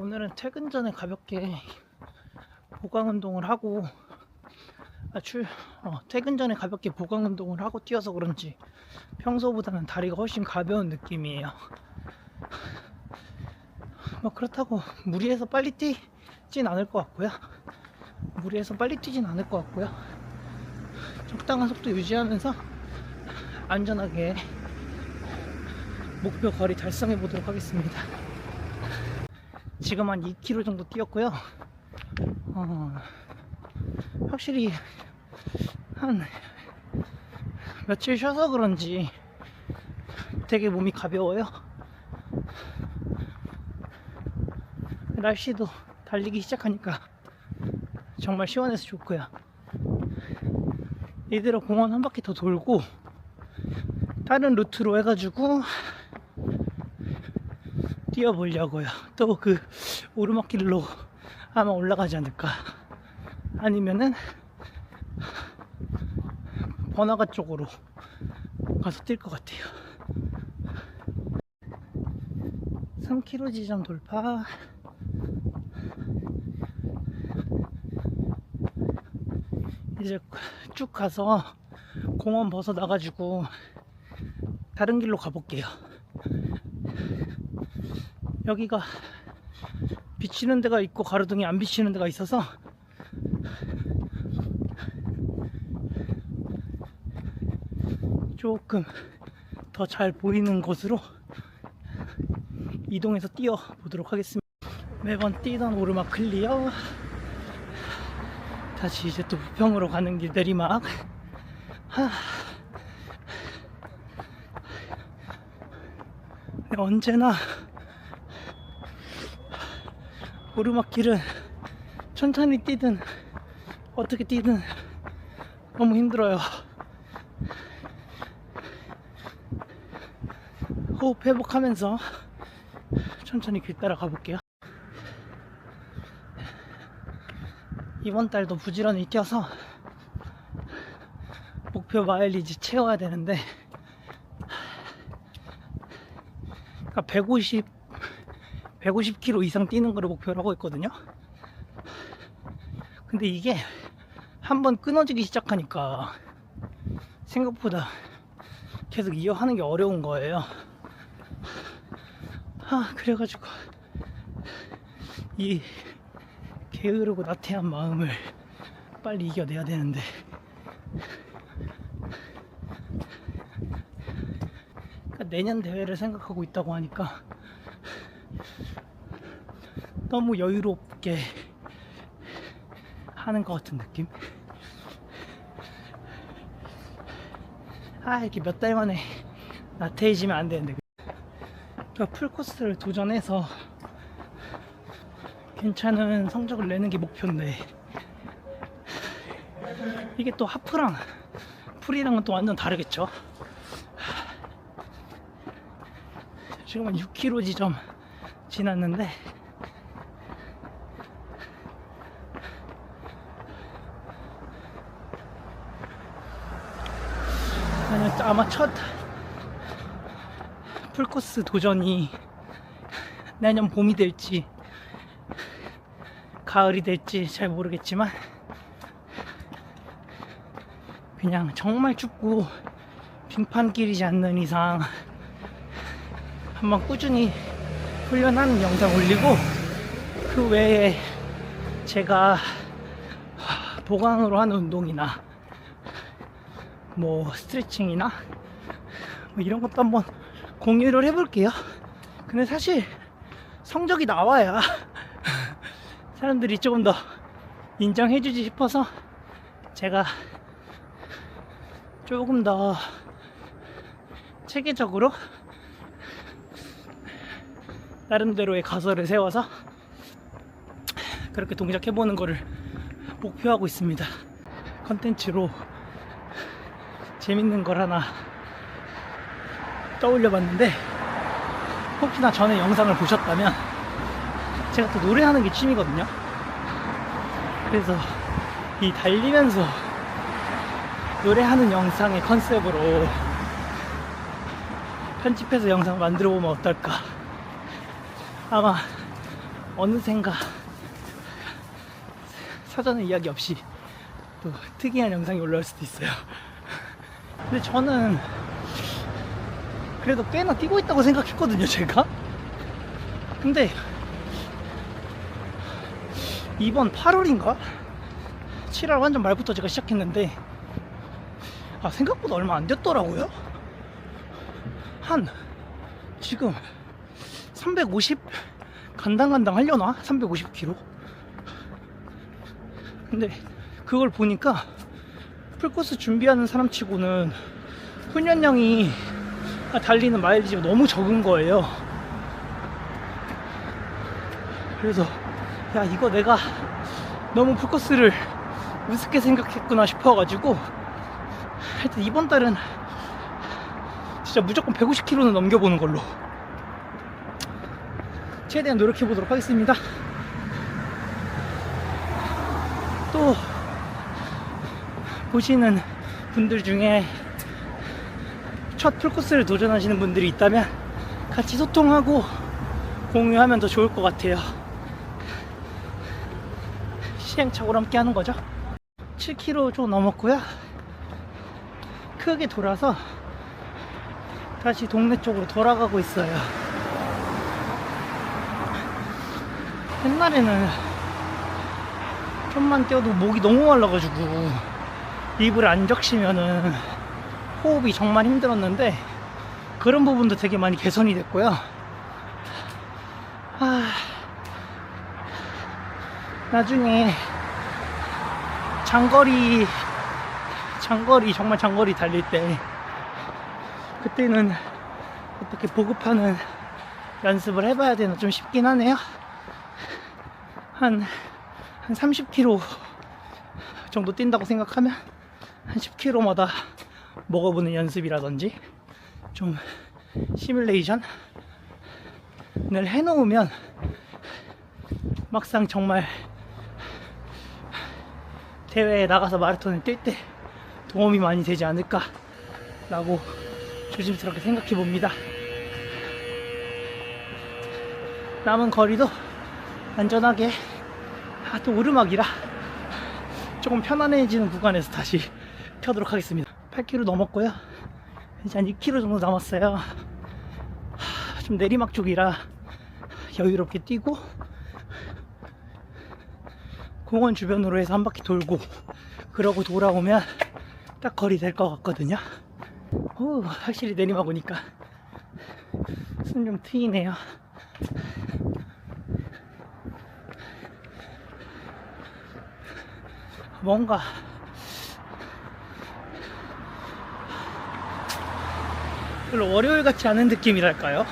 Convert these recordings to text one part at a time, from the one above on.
오늘은 퇴근 전에 가볍게 보강 운동을 하고 아, 출, 어, 퇴근 전에 가볍게 보강 운동을 하고 뛰어서 그런지 평소보다는 다리가 훨씬 가벼운 느낌이에요. 뭐 그렇다고 무리해서 빨리 뛰진 않을 것 같고요. 무리해서 빨리 뛰진 않을 것 같고요. 적당한 속도 유지하면서 안전하게 목표 거리 달성해 보도록 하겠습니다. 지금 한 2km 정도 뛰었고요. 어, 확실히 한 며칠 쉬어서 그런지 되게 몸이 가벼워요. 날씨도 달리기 시작하니까 정말 시원해서 좋고요. 이대로 공원 한 바퀴 더 돌고 다른 루트로 해가지고 뛰어보려고요. 또 그 오르막길로 아마 올라가지 않을까. 아니면은 번화가 쪽으로 가서 뛸 것 같아요. 3km 지점 돌파. 이제 쭉 가서 공원 벗어나가지고 다른 길로 가볼게요. 여기가 비치는 데가 있고 가로등이 안 비치는 데가 있어서 조금 더 잘 보이는 곳으로 이동해서 뛰어 보도록 하겠습니다. 매번 뛰던 오르막 클리어. 다시 이제 또 부평으로 가는 길 내리막. 하. 네, 언제나 오르막길은 천천히 뛰든 어떻게 뛰든 너무 힘들어요. 호흡 회복하면서 천천히 길 따라 가볼게요. 이번 달도 부지런히 뛰어서 목표 마일리지 채워야 되는데 그러니까 150 150km 이상 뛰는 거를 목표로 하고 있거든요. 근데 이게 한번 끊어지기 시작하니까 생각보다 계속 이어하는 게 어려운 거예요. 아, 그래가지고 이 게으르고 나태한 마음을 빨리 이겨내야 되는데 그러니까 내년 대회를 생각하고 있다고 하니까 너무 여유롭게 하는 것 같은 느낌? 아 이렇게 몇 달 만에 나태해지면 안 되는데. 그러니까 풀코스를 도전해서 괜찮은 성적을 내는 게 목표인데. 이게 또 하프랑 풀이랑은 또 완전 다르겠죠? 지금은 6km 지점 지났는데 아마 첫 풀코스 도전이 내년 봄이 될지 가을이 될지 잘 모르겠지만 그냥 정말 춥고 빙판길이지 않는 이상 한번 꾸준히 훈련하는 영상 올리고 그 외에 제가 보강으로 하는 운동이나 뭐 스트레칭이나 뭐 이런 것도 한번 공유를 해볼게요. 근데 사실 성적이 나와야 사람들이 조금 더 인정해주지 싶어서 제가 조금 더 체계적으로 나름대로의 가설을 세워서 그렇게 동작해보는 거를 목표하고 있습니다. 컨텐츠로 재밌는 걸 하나 떠올려 봤는데 혹시나 전에 영상을 보셨다면 제가 또 노래하는 게 취미거든요. 그래서 이 달리면서 노래하는 영상의 컨셉으로 편집해서 영상 만들어 보면 어떨까. 아마 어느샌가 사전에 이야기 없이 또 특이한 영상이 올라올 수도 있어요. 근데 저는 그래도 꽤나 뛰고 있다고 생각했거든요, 제가. 근데 이번 8월인가? 7월 완전 말부터 제가 시작했는데 아 생각보다 얼마 안 됐더라고요. 한 지금 350 간당간당 하려나? 350km. 근데 그걸 보니까 풀코스 준비하는 사람 치고는 훈련량이 달리는 마일리지가 너무 적은 거예요. 그래서 야 이거 내가 너무 풀코스를 우습게 생각했구나 싶어가지고 하여튼 이번 달은 진짜 무조건 150km는 넘겨보는 걸로 최대한 노력해 보도록 하겠습니다. 또 보시는 분들 중에 첫 풀코스를 도전하시는 분들이 있다면 같이 소통하고 공유하면 더 좋을 것 같아요. 시행착오로 함께 하는 거죠. 7km 좀 넘었고요. 크게 돌아서 다시 동네 쪽으로 돌아가고 있어요. 옛날에는 좀만 뛰어도 목이 너무 말라가지고 입을 안 적시면은 호흡이 정말 힘들었는데 그런 부분도 되게 많이 개선이 됐고요. 아, 나중에 장거리 장거리 정말 장거리 달릴 때 그때는 어떻게 보급하는 연습을 해봐야 되나 좀 싶긴 하네요. 한, 한 30km 정도 뛴다고 생각하면 한 10km마다 먹어보는 연습이라든지 좀 시뮬레이션을 해놓으면 막상 정말 대회에 나가서 마라톤을 뛸 때 도움이 많이 되지 않을까 라고 조심스럽게 생각해 봅니다. 남은 거리도 안전하게 아, 또 오르막이라 조금 편안해지는 구간에서 다시 펴도록 하겠습니다. 8km 넘었고요. 이제 한 2km 정도 남았어요. 하, 좀 내리막 쪽이라 여유롭게 뛰고 공원 주변으로 해서 한 바퀴 돌고 그러고 돌아오면 딱 거리 될 것 같거든요. 오, 확실히 내리막 오니까 숨 좀 트이네요. 뭔가 별로 월요일 같지 않은 느낌이랄까요?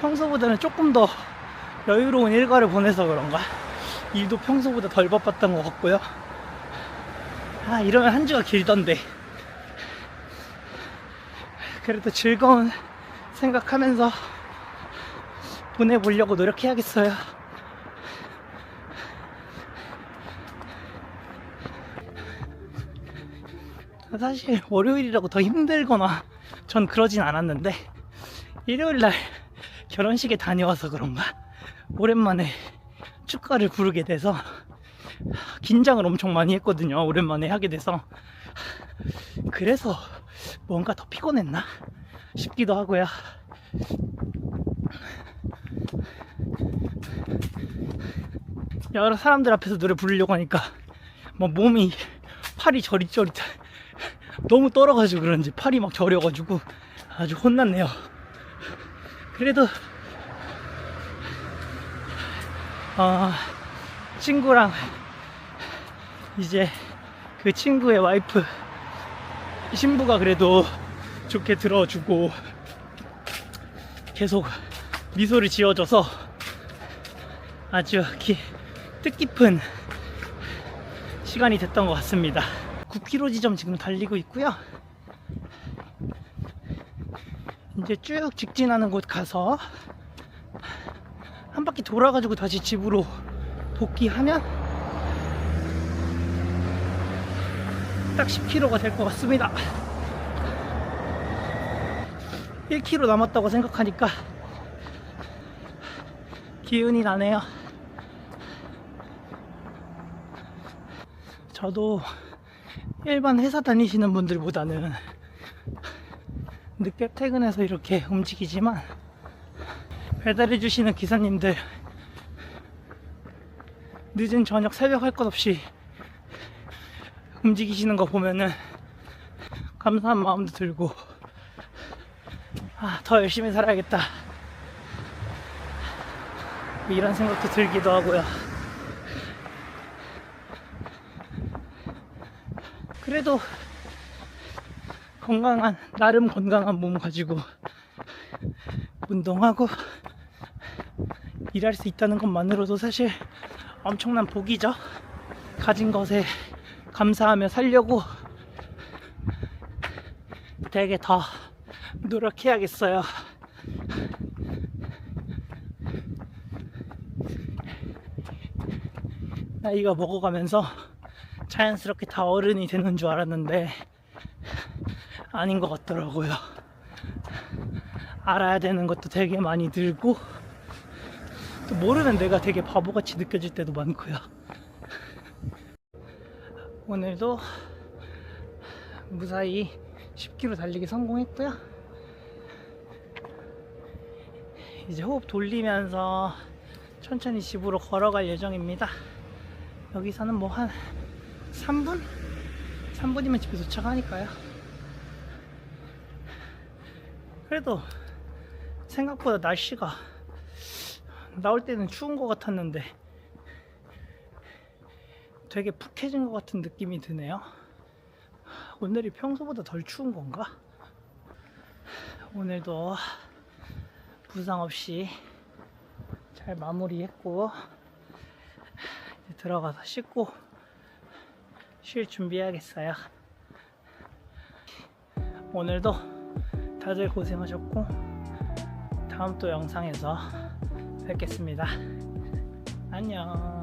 평소보다는 조금 더 여유로운 일과를 보내서 그런가? 일도 평소보다 덜 바빴던 것 같고요. 아, 이러면 한 주가 길던데. 그래도 즐거운 생각하면서 보내보려고 노력해야겠어요. 사실 월요일이라고 더 힘들거나 전 그러진 않았는데 일요일날 결혼식에 다녀와서 그런가 오랜만에 축가를 부르게 돼서 긴장을 엄청 많이 했거든요. 오랜만에 하게 돼서. 그래서 뭔가 더 피곤했나 싶기도 하고요. 여러 사람들 앞에서 노래 부르려고 하니까 뭐 몸이 팔이 저릿저릿 너무 떨어가지고 그런지 팔이 막 저려가지고 아주 혼났네요. 그래도 어, 친구랑 이제 그 친구의 와이프 신부가 그래도 좋게 들어주고 계속 미소를 지어줘서 아주 기, 뜻깊은 시간이 됐던 것 같습니다. 9km 지점 지금 달리고 있고요. 이제 쭉 직진하는 곳 가서 한 바퀴 돌아가지고 다시 집으로 복귀하면 딱 10km가 될 것 같습니다. 1km 남았다고 생각하니까 기운이 나네요. 저도 일반 회사 다니시는 분들보다는 늦게 퇴근해서 이렇게 움직이지만 배달해 주시는 기사님들 늦은 저녁 새벽 할 것 없이 움직이시는 거 보면은 감사한 마음도 들고 아, 더 열심히 살아야겠다. 이런 생각도 들기도 하고요 그래도 건강한 나름 건강한 몸 가지고 운동하고 일할 수 있다는 것만으로도 사실 엄청난 복이죠. 가진 것에 감사하며 살려고 되게 더 노력해야겠어요. 나이가 먹어가면서 자연스럽게 다 어른이 되는 줄 알았는데 아닌 것 같더라고요. 알아야 되는 것도 되게 많이 늘고 또 모르는 내가 되게 바보같이 느껴질 때도 많고요. 오늘도 무사히 10km 달리기 성공했고요. 이제 호흡 돌리면서 천천히 집으로 걸어갈 예정입니다. 여기서는 뭐한 3분? 3분이면 집에 도착하니까요. 그래도 생각보다 날씨가 나올 때는 추운 것 같았는데 되게 푹해진 것 같은 느낌이 드네요. 오늘이 평소보다 덜 추운 건가? 오늘도 부상 없이 잘 마무리했고 들어가서 씻고 쉴 준비해야겠어요. 오늘도 다들 고생하셨고 다음 또 영상에서 뵙겠습니다. 안녕.